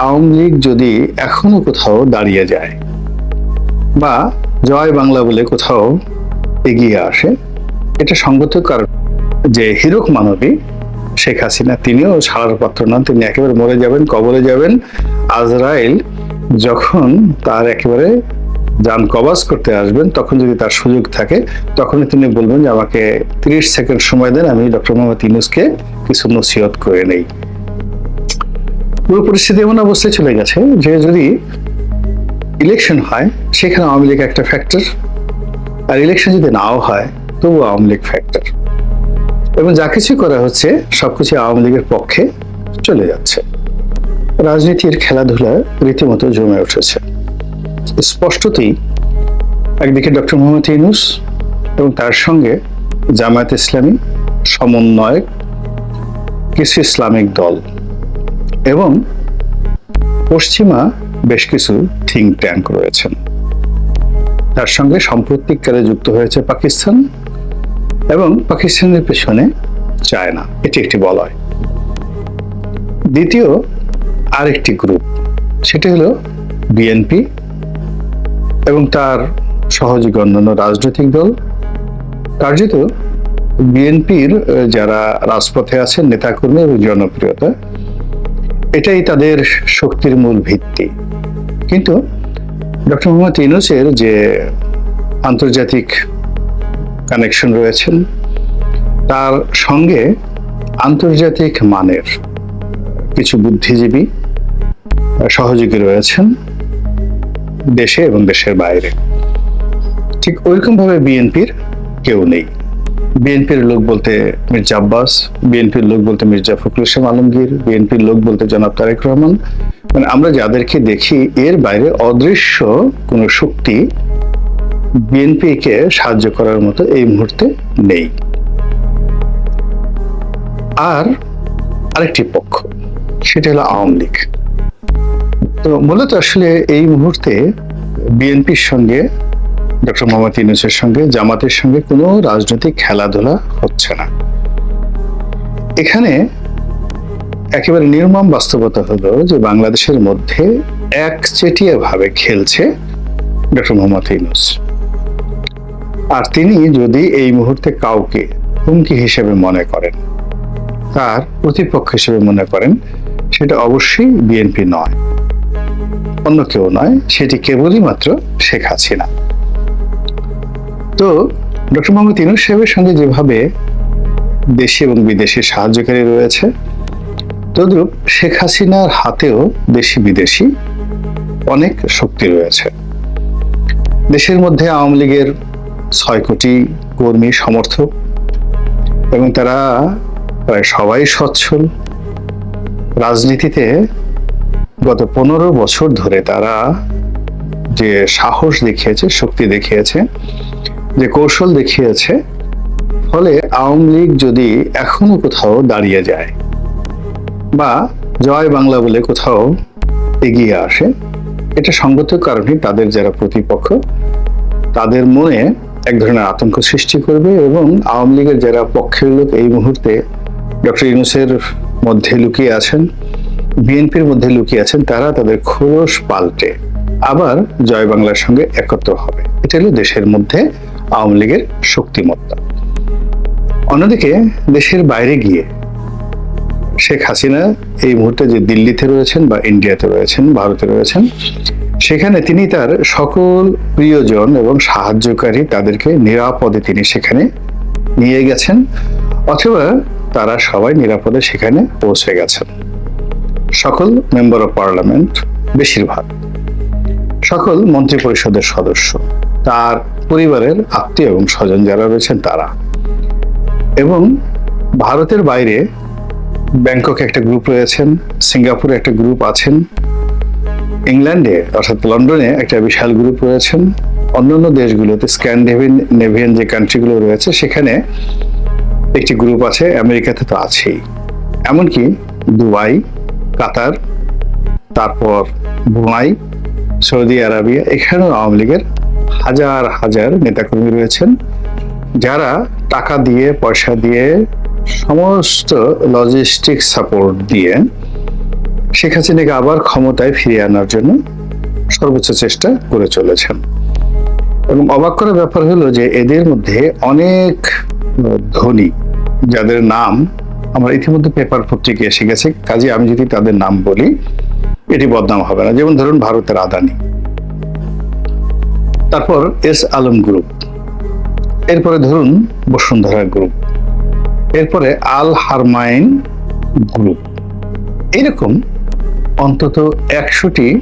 আওয়ামী লীগ যদি এখনও কোথাও দাঁড়িয়ে যায় বা জয় বাংলা বলে কোথাও এগিয়ে আসে, এটা সঙ্গত কারণ যে হিরক মানবী শেখ হাসিনা, তিনিও ছাড়ার পাত্র নন, তিনি একেবারে মরে যাবেন, কবরে যাবেন। আজরাইল যখন তার একেবারে যান কবাজ করতে আসবেন, তখন যদি তার সুযোগ থাকে, তখনই তিনি বলবেন যে আমাকে তিরিশ সেকেন্ড সময় দেন, আমি ডক্টর মোহাম্মদ ইউনুসকে কিছু নসিহত করে নেই। পুরো পরিস্থিতি এমন অবস্থায় চলে গেছে যে যদি ইলেকশন হয়, সেখানে আওয়ামী লীগ একটা ফ্যাক্টর আর ইলেকশন যদি নাও হয় তবু আওয়ামী লীগ ফ্যাক্টর এবং যা কিছু করা হচ্ছে সবকিছু আওয়ামী লীগের পক্ষে চলে যাচ্ছে। রাজনীতির খেলাধুলা রীতিমতো জমে উঠেছে। স্পষ্টতই একদিকে ডক্টর মোহাম্মদ ইউনুস এবং তার সঙ্গে জামায়াত ইসলামী সমন্বয়ক কিছু ইসলামিক দল। এবং পশ্চিমা বেশ কিছু থিঙ্ক ট্যাঙ্ক রয়েছেন। তার সঙ্গে সাম্প্রতিককালে যুক্ত হয়েছে পাকিস্তান এবং পাকিস্তানের পেছনে চায়না। এটি একটি বলয়। দ্বিতীয় আরেকটি গ্রুপ, সেটি হলো বিএনপি এবং তার সহযোগী অন্যান্য রাজনৈতিক দল। কার্যত বিএনপির যারা রাজপথে আছেন, নেতাকর্মী এবং জনপ্রিয়তা এটাই তাদের শক্তির মূল ভিত্তি। কিন্তু ডক্টর মোহাম্মদ ইউনুসের যে আন্তর্জাতিক কানেকশন রয়েছেন তার সঙ্গে আন্তর্জাতিক মানের কিছু বুদ্ধিজীবী সহযোগী রয়েছেন দেশে এবং দেশের বাইরে। ঠিক ওইরকম ভাবে বিএনপির কেউ নেই। বিএনপির লোক বলতে মির্জা আব্বাস, বিএনপির লোক বলতে মির্জা ফখরুল ইসলাম আলমগীর, বিএনপির লোক বলতে জনাব তারেক রহমান। মানে আমরা যাদেরকে দেখি, এর বাইরে অদৃশ্য কোনো শক্তি বিএনপিকে সাহায্য করার মতো এই মুহূর্তে নেই। আর আরেকটি পক্ষ, সেটা হলো আওয়ামী লীগ। তো মূলত আসলে এই মুহূর্তে বিএনপির সঙ্গে ডক্টর মোহাম্মদ ইউনুসের সঙ্গে, জামাতের সঙ্গে কোনো রাজনৈতিক খেলাধুলা হচ্ছে না। এখানে একেবারে নির্মম বাস্তবতা হলো যে বাংলাদেশের মধ্যে একচেটিয়া ভাবে খেলছে ডক্টর মোহাম্মদ ইউনুস। আর তিনি যদি এই মুহূর্তে কাউকে হুমকি হিসেবে মনে করেন, তার প্রতিপক্ষ হিসেবে মনে করেন, সেটা অবশ্যই বিএনপি নয়, অন্য কেউ নয়, সেটি কেবলই মাত্র শেখ হাসিনা। তো ডক্টর মোহাম্মদ ইনুস সাহেবের সঙ্গে যেভাবে দেশি এবং বিদেশি সাহায্যকারী রয়েছে, তদ্রূপ শেখ হাসিনার হাতেও দেশি বিদেশি অনেক শক্তি রয়েছে। দেশের মধ্যে আওয়ামী লীগের ছয় কোটি কর্মী সমর্থক এবং তারা প্রায় সবাই সচ্ছল। রাজনীতিতে গত পনেরো বছর ধরে তারা যে সাহস দেখিয়েছে, শক্তি দেখিয়েছে যে কৌশল দেখিয়েছে, ফলে আওয়ামী লীগ যদি এখনও কোথাও দাঁড়িয়ে যায় বা জয় বাংলা বলে কোথাও এগিয়ে আসে, এটা সঙ্গত কারণে তাদের যারা প্রতিপক্ষ, তাদের মনে এক ধরনের আতঙ্ক সৃষ্টি করবে এবং আওয়ামী লীগের যারা পক্ষের লোক এই মুহূর্তে ডক্টর ইউনুসের মধ্যে লুকিয়ে আছেন, বিএনপির মধ্যে লুকিয়ে আছেন, তারা তাদের খোলস পাল্টে আবার জয় বাংলার সঙ্গে একত্র হবে। এটা হলো দেশের মধ্যে আওয়ামী লীগের শক্তিমত্তা। অন্যদিকে দেশের বাইরে গিয়ে শেখ হাসিনা এই মুহূর্তে যে দিল্লিতে রয়েছেন বা ইন্ডিয়াতে রয়েছেন, ভারতে রয়েছেন, সেখানে তিনি তার সকল প্রিয়জন এবং সাহায্যকারী তাদেরকে নিরাপদে তিনি সেখানে নিয়ে গেছেন, অথবা তারা সবাই নিরাপদে সেখানে পৌঁছে গেছেন। সকল মেম্বার অফ পার্লামেন্ট বেশিরভাগ। সকল মন্ত্রী পরিষদের সদস্য, তার পরিবারের আত্মীয় এবং স্বজন যারা রয়েছেন তারা। এবং ভারতের বাইরে ব্যাংককে একটা গ্রুপ রয়েছেন, সিঙ্গাপুরে একটা গ্রুপ আছেন, ইংল্যান্ডে অর্থাৎ লন্ডনে একটা বিশাল গ্রুপ রয়েছেন, অন্যান্য দেশগুলোতে স্ক্যান্ডেভিন নেভিয়ান যে কান্ট্রিগুলো রয়েছে, সেখানে একটি গ্রুপ আছে, আমেরিকাতে তো আছেই। এমনকি দুবাই, কাতার, তারপর ব্রুনাই সৌদি আরবিয়া, এখানেও আওয়ামী লীগের হাজার হাজার নেতাকর্মী রয়েছেন, যারা টাকা দিয়ে, পয়সা দিয়ে সমস্ত লজিস্টিক সাপোর্ট দিয়ে শেখ হাসিনাকে আবার ক্ষমতায় ফিরিয়ে আনার জন্য সর্বোচ্চ চেষ্টা করে চলেছেন। এবং অবাক করার ব্যাপার হলো যে এদের মধ্যে অনেক ধনী, যাদের নাম আমরা ইতিমধ্যে পেপার পত্রিকা এসে গেছে, কাজে আমি যদি তাদের নাম বলি, এটি বদনাম হবে না। যেমন ধরুন ভারতের আদানি। তারপর এস আলম গ্রুপ। এরপরে ধরুন বসুন্ধরা গ্রুপ। এরপরে আল হারমাইন গ্রুপ। এরকম অন্তত একশোটি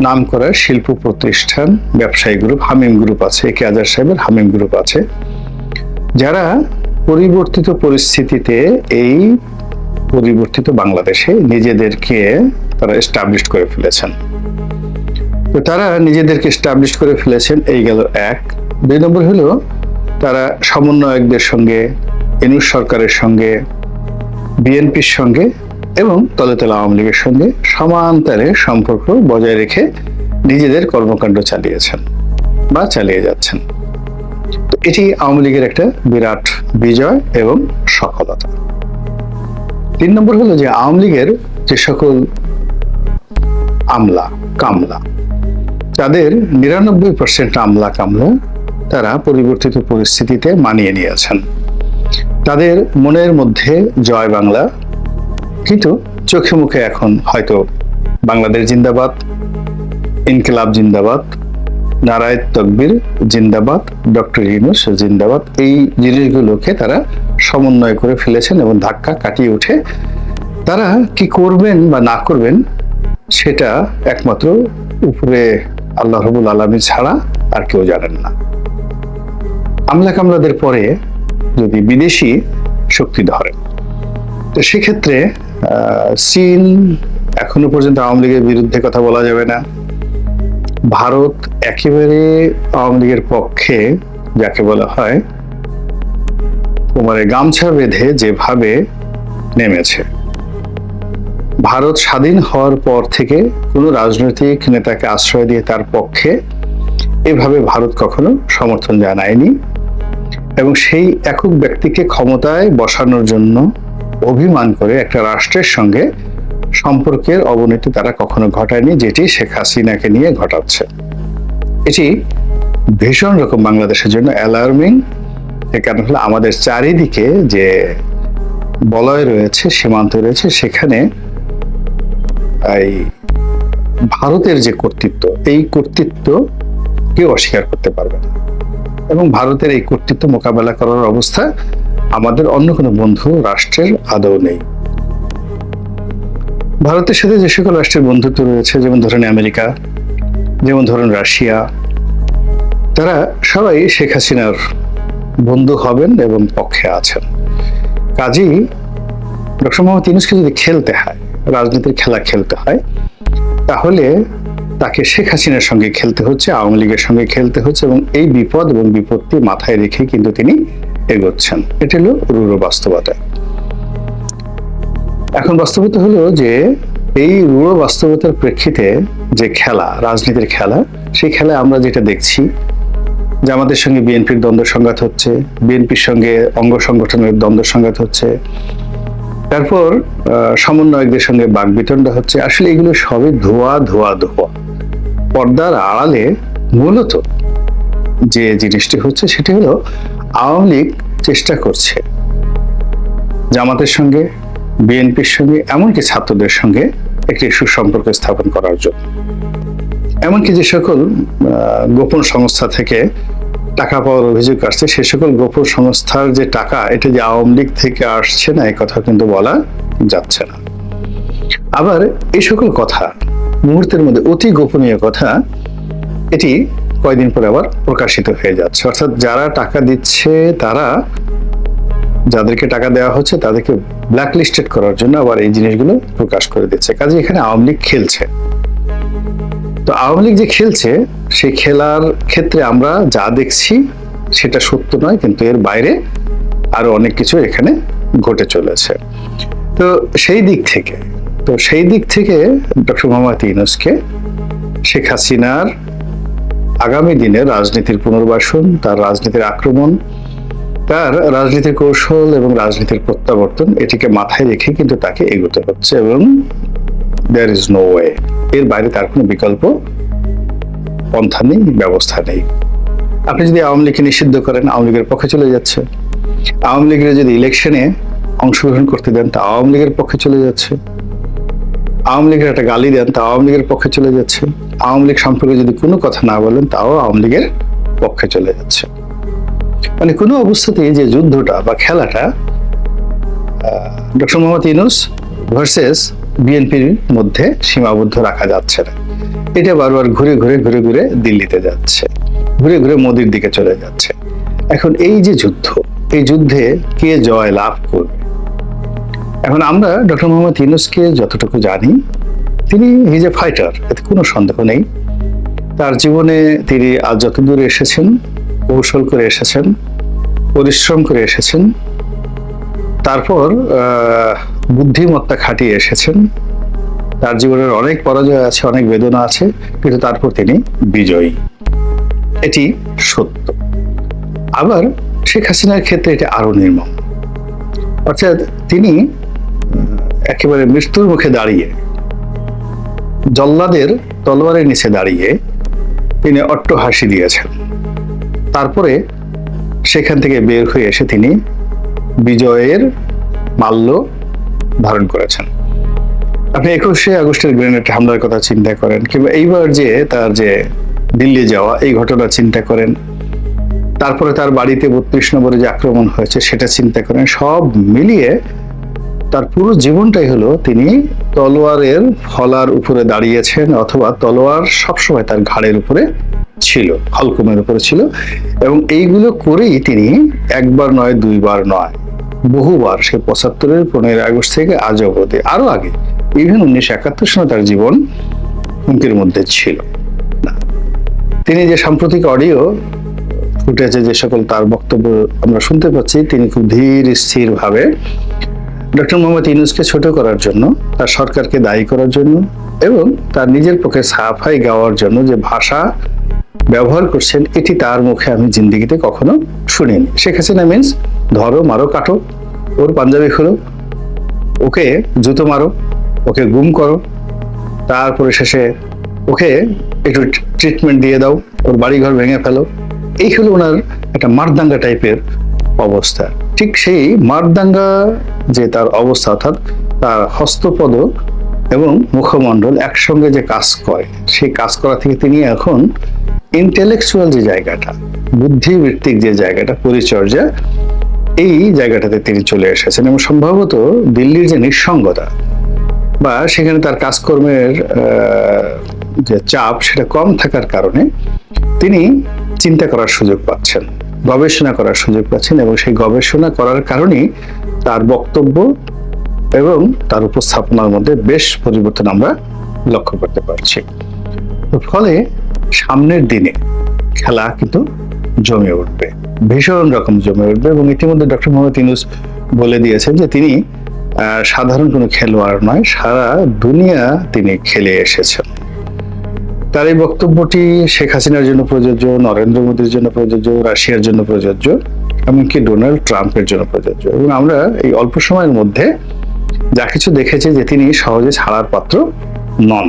নাম করা শিল্প প্রতিষ্ঠান, ব্যবসায়ী গ্রুপ, হামিম গ্রুপ আছে, কে আজার সাহেবের হামিম গ্রুপ আছে। যারা পরিবর্তিত পরিস্থিতিতে এই পরিবর্তিত বাংলাদেশে নিজেদেরকে তারা এস্টাবলিশ করে ফেলেছেন। তো তারা নিজেদেরকে এস্টাবলিশ করে ফেলেছেন, এই গেল এক। দুই নম্বর হলো, তারা সমন্বয়কদের সঙ্গে এনুস সরকারের সঙ্গে, বিএনপির সঙ্গে এবং তলে তলে আওয়ামী লীগের সঙ্গে সমান্তরে সম্পর্ক বজায় রেখে নিজেদের কর্মকাণ্ড চালিয়েছেন বা চালিয়ে যাচ্ছেন। তো এটি আওয়ামী লীগের একটা বিরাট বিজয় এবং সফলতা। তিন নম্বর হলো যে, আওয়ামী লীগের যে সকল আমলা, কামলা তাদের নিরানব্বই পার্সেন্ট আমলা কামলা তারা পরিবর্তিত পরিস্থিতিতে মানিয়ে নিয়েছেন। তাদের মনের মধ্যে জয় বাংলা, কিন্তু চোখে মুখে এখন হয়তো বাংলাদেশ জিন্দাবাদ, ইনকিলাব জিন্দাবাদ, নারায়ণ তকবির জিন্দাবাদ, ডক্টর ইউনুস জিন্দাবাদ, এই জিনিসগুলোকে তারা সমন্বয় করে ফেলেছেন এবং ধাক্কা কাটিয়ে উঠে তারা কি করবেন বা না করবেন সেটা একমাত্র উপরে আল্লাহ রবুল আলমী ছাড়া আর কেউ জানেন না। আমলা কামলাদের পরে যদি বিদেশি শক্তি ধরে তো সেক্ষেত্রে চীন এখনও পর্যন্ত আওয়ামী লীগের বিরুদ্ধে কথা বলা যাবে না। ভারত একেবারে আওয়ামী লীগের পক্ষে, যাকে বলা হয় তোমার গামছা বেঁধে যেভাবে নেমেছে। ভারত স্বাধীন হওয়ার পর থেকে কোনো রাজনৈতিক নেতাকে আশ্রয় দিয়ে তার পক্ষে এভাবে ভারত কখনো সমর্থন জানায়নি এবং সেই একক ব্যক্তিকে ক্ষমতায় বসানোর জন্য অভিমান করে একটা রাষ্ট্রের সঙ্গে সম্পর্কের অবনতি তারা কখনো ঘটায়নি, যেটি শেখ হাসিনাকে নিয়ে ঘটাচ্ছে। এটি ভীষণ রকম বাংলাদেশের জন্য অ্যালার্মিং কারণ হলো আমাদের চারিদিকে যে বলয় রয়েছে, সীমান্ত রয়েছে, সেখানে এই ভারতের যে কর্তৃত্ব, এই কর্তৃত্ব কেউ অস্বীকার করতে পারবে না। এবং ভারতের এই কর্তৃত্ব মোকাবেলা করার অবস্থা আমাদের অন্য কোনো বন্ধু রাষ্ট্রের আদৌ নেই। ভারতের সাথে যে সকল রাষ্ট্রের বন্ধুত্ব রয়েছে, যেমন ধরেন আমেরিকা, যেমন ধরেন রাশিয়া, তারা সবাই শেখ হাসিনার বন্ধু হবেন এবং পক্ষে আছেন। কাজেই ডক্টর মোহাম্মদ ইউনুসকে যদি খেলতে হয় রাজনীতির খেলা খেলতে হয়, তাহলে তাকে শেখ হাসিনার সঙ্গে খেলতে হচ্ছে, আওয়ামী লীগের সঙ্গে খেলতে হচ্ছে এবং এই বিপদ এবং বিপত্তি মাথায় রেখে কিন্তু তিনি এগোচ্ছেন। এটা হলো রুড়ো বাস্তবতা। এখন বাস্তবতা হলো যে এই রূঢ় বাস্তবতার প্রেক্ষিতে যে খেলা, রাজনীতির খেলা, সেই খেলায় আমরা যেটা দেখছি জামাতের সঙ্গে বিএনপির দ্বন্দ্ব সংঘাত হচ্ছে, বিএনপির সঙ্গে অঙ্গ সংগঠনের দ্বন্দ্ব সংঘাত হচ্ছে তারপর সমন্বয়কদের সঙ্গে বাগবিতণ্ড হচ্ছে। আসলে এগুলো সবই ধোয়া ধোয়া ধোয়া। পর্দার আড়ালে মূলত যে জিনিসটি হচ্ছে সেটি হলো আওয়ামী লীগ চেষ্টা করছে জামাতের সঙ্গে, বিএনপির সঙ্গে, এমনকি ছাত্রদের সঙ্গে একটি সুসম্পর্ক স্থাপন করার জন্য। এমনকি যে সকল গোপন সংস্থা থেকে টাকা পাওয়ার অভিযোগ আসছে, সে সকল গোপন সংস্থার যে টাকা, এটা যে আওয়ামী লীগ থেকে আসছে না এই কথা কিন্তু বলা যাচ্ছে না। আবার এই সকল কথা, মুহূর্তের মধ্যে অতি গোপনীয় কথা, এটি কয়দিন পরে আবার প্রকাশিত হয়ে যাচ্ছে। অর্থাৎ যারা টাকা দিচ্ছে, তারা যাদেরকে টাকা দেওয়া হচ্ছে, তাদেরকে ব্ল্যাক লিস্টেড করার জন্য আবার এই জিনিসগুলো প্রকাশ করে দিচ্ছে। কাজে এখানে আওয়ামী লীগ খেলছে। তো আওয়ামী লীগ যে খেলছে সেই খেলার ক্ষেত্রে আমরা যা দেখছি সেটা সত্য নয়, কিন্তু এর বাইরে আরও অনেক কিছু এখানে ঘটে চলেছে। তো সেই দিক থেকে, তো সেই দিক থেকে ডক্টর মোহাম্মদ ইউনুসকে শেখ হাসিনার আগামী দিনে রাজনীতির পুনর্বাসন, তার রাজনীতির আক্রমণ, তার রাজনীতির কৌশল এবং রাজনীতির প্রত্যাবর্তন এটিকে মাথায় রেখে কিন্তু তাকে এগোতে হচ্ছে এবং দেয়ার ইজ নো ওয়ে এর বাইরে তার কোনো বিকল্প পন্থা নেই, ব্যবস্থা নেই। আপনি যদি আওয়ামী লীগকে নিষিদ্ধ করেন, আওয়ামী লীগের পক্ষে চলে যাচ্ছে। আওয়ামী লীগের যদি ইলেকশনে অংশগ্রহণ করতে দেন, তা আওয়ামী লীগের পক্ষে চলে যাচ্ছে। আওয়ামী লীগের একটা গালি দেন, তা আওয়ামী লীগের পক্ষে চলে যাচ্ছে। আওয়ামী লীগ সম্পর্কে যদি কোনো কথা না বলেন, তাও আওয়ামী লীগের পক্ষে চলে যাচ্ছে। মানে কোনো অবস্থাতেই যে যুদ্ধটা বা খেলাটা ডক্টর মোহাম্মদ ইনুস ভার্সেস বিএনপির মধ্যে সীমাবদ্ধ রাখা যাচ্ছে না। এটা বারবার ঘুরে ঘুরে ঘুরে ঘুরে দিল্লিতে যাচ্ছে, ঘুরে ঘুরে মোদির দিকে চলে যাচ্ছে। এখন এই যে যুদ্ধ, এই যুদ্ধে কে জয় লাভ করবে? এখন আমরা ডক্টর মোহাম্মদ ইউনুসকে যতটুকু জানি, তিনি হিজ এ ফাইটার এতে কোনো সন্দেহ নেই। তার জীবনে তিনি আজ যত দূরে এসেছেন, কৌশল করে এসেছেন, পরিশ্রম করে এসেছেন, তারপর বুদ্ধিমত্তা খাটিয়ে এসেছেন। তার জীবনের অনেক পরাজয় আছে, অনেক বেদনা আছে, কিন্তু তারপর তিনি বিজয়ী। এটি সত্য। আবার শেখ হাসিনার ক্ষেত্রে এটা আরও নির্মম। অর্থাৎ তিনি একেবারে মৃত্যুর মুখে দাঁড়িয়ে, জল্লাদের তলোয়ারের নিচে দাঁড়িয়ে তিনি অট্ট হাসি দিয়েছেন। তারপরে সেখান থেকে বের হয়ে এসে তিনি বিজয়ের মাল্য ধারণ করেছেন। আপনি একুশে আগস্টের গ্রেনেড হামলার কথা চিন্তা করেন, কিংবা এইবার যে তার যে দিল্লি যাওয়া, এই ঘটনা চিন্তা করেন, তারপরে তার বাড়িতে বত্রিশ নম্বরে যে আক্রমণ হয়েছে সেটা চিন্তা করেন, সব মিলিয়ে তার পুরো জীবনটাই হলো তিনি তলোয়ারের ফলার উপরে দাঁড়িয়েছেন, অথবা তলোয়ার সবসময় তার ঘাড়ের উপরে ছিল, হলকুমের উপরে ছিল, এবং এইগুলো করেই তিনি একবার নয়, দুইবার নয়। বহুবার সে পঁচাত্তরের পনেরোই আগস্ট থেকে আজ অবধি আরও আগে ইভেন উনিশশো একাত্তর সনে তার জীবন হুমকির মধ্যে ছিল। তিনি যে সাম্প্রতিক অডিও ফুটেছে যে সকল তার বক্তব্য আমরা শুনতে পাচ্ছি, তিনি খুব ধীর স্থির ভাবে ডক্টর মোহাম্মদ ইউনুসকে ছোট করার জন্য, তার সরকারকে দায়ী করার জন্য এবং তার নিজের পক্ষে সাফাই গাওয়ার জন্য যে ভাষা ব্যবহার করছেন, এটি তার মুখে আমি জিন্দিগিতে কখনো শুনিনি। শেখ হাসিনা মিন্স ধরো, মারো, কাটো, ওর পাঞ্জাবি খুলো, ওকে জুতো মারো, ওকে গুম করো, তারপরে শেষে ওকে একটু ট্রিটমেন্ট দিয়ে দাও, ওর বাড়িঘর ভেঙে ফেলো। এই হলো ওনার একটা মারদাঙ্গা টাইপের অবস্থা। ঠিক সেই মারদাঙ্গা যে তার অবস্থা, অর্থাৎ তার হস্তপদ এবং মুখমণ্ডল একসঙ্গে যে কাজ করে, সেই কাজ করা থেকে তিনি এখন ইন্টেলেকচুয়াল যে জায়গাটা, বুদ্ধিবৃত্তিক যে জায়গাটা, পরিচর্যা, এই জায়গাটাতে তিনি চলে এসেছেন এবং সম্ভবত দিল্লির যে নিঃসঙ্গতা বা সেখানে তার কাজকর্মের যে চাপ সেটা কম থাকার কারণে তিনি চিন্তা করার সুযোগ পাচ্ছেন, গবেষণা করার সুযোগ পাচ্ছেন এবং সেই গবেষণা করার কারণেই তার বক্তব্য এবং তার উপস্থাপনার মধ্যে বেশ পরিবর্তন আমরা লক্ষ্য করতে পারছি। ফলে সামনের দিনে খেলা কিন্তু জমে উঠবে। ভীষণ রকম জমে উঠবে এবং ইতিমধ্যে ডক্টর মোহাম্মদ ইউনুস বলে দিয়েছেন যে তিনি সাধারণ কোনো খেলোয়াড় নয়, সারা দুনিয়া তিনি খেলে এসেছেন। তার এই বক্তব্যটি শেখ হাসিনার জন্য প্রযোজ্য, নরেন্দ্র মোদীর জন্য প্রযোজ্য, রাশিয়ার জন্য প্রযোজ্য, এমনকি ডোনাল্ড ট্রাম্পের জন্য প্রযোজ্য। এবং আমরা এই অল্প সময়ের মধ্যে যা কিছু দেখেছি যে তিনি সহজে ছাড়ার পাত্র নন।